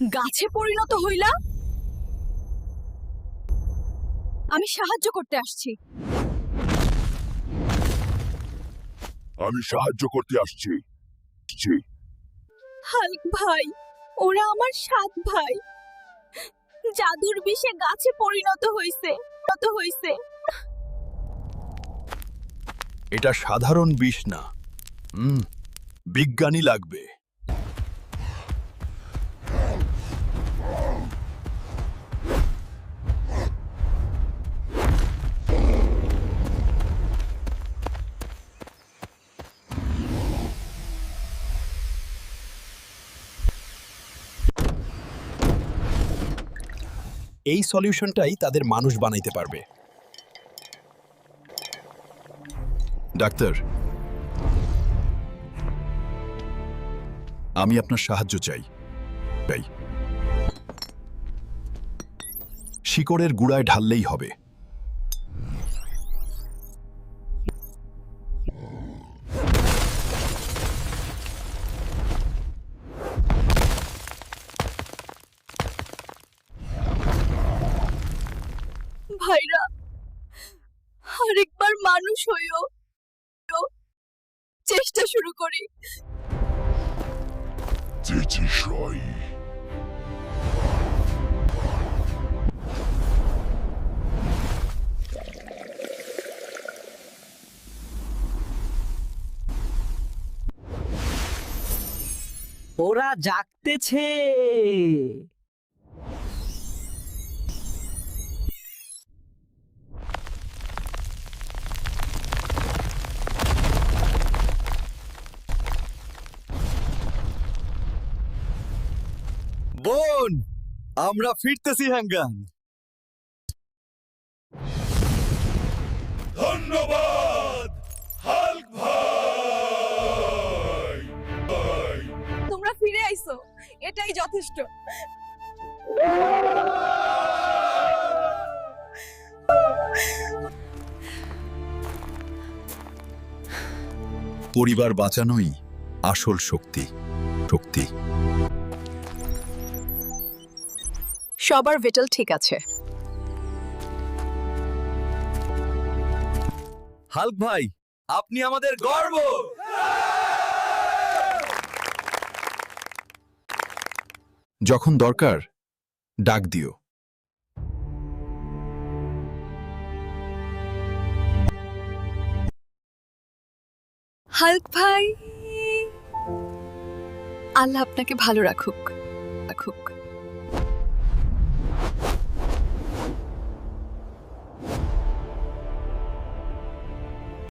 গাছে পরিণত হইলা? আমি সাহায্য করতে আসছি। আমি সাহায্য করতে আসছি। হাল্ক ভাই ওরা আমার সাত ভাই। জাদুর বিষে গাছে পরিণত হইছে পরিণত হইছে। এটা সাধারণ বিষ না। হুম বিজ্ঞানী লাগবে। এই সলিউশনটাই তাদের মানুষ বানাইতে পারবে। ডাক্তার, আমি আপনার সাহায্য চাই। শিকড়ের গুড়ায় ঢাললেই হবে। ভাইরা আরেকবার মানুষ হইও চেষ্টা শুরু করি। ওরা জাগতেছে। বোন আমরা ফিরতেছি হ্যাঙ্গান ধন্যবাদ হাল্ক ভাই। তোমরা ফিরে আইছো এটাই যথেষ্ট। পরিবার বাঁচানোই আসল শক্তি শক্তি। সবার ভেটাল ঠিক আছে। হাল্ক ভাই আপনি আমাদের গর্ব! যখন দরকার ডাক দিও। হাল্ক ভাই আল্লাহ আপনাকে ভালো রাখুক রাখুক।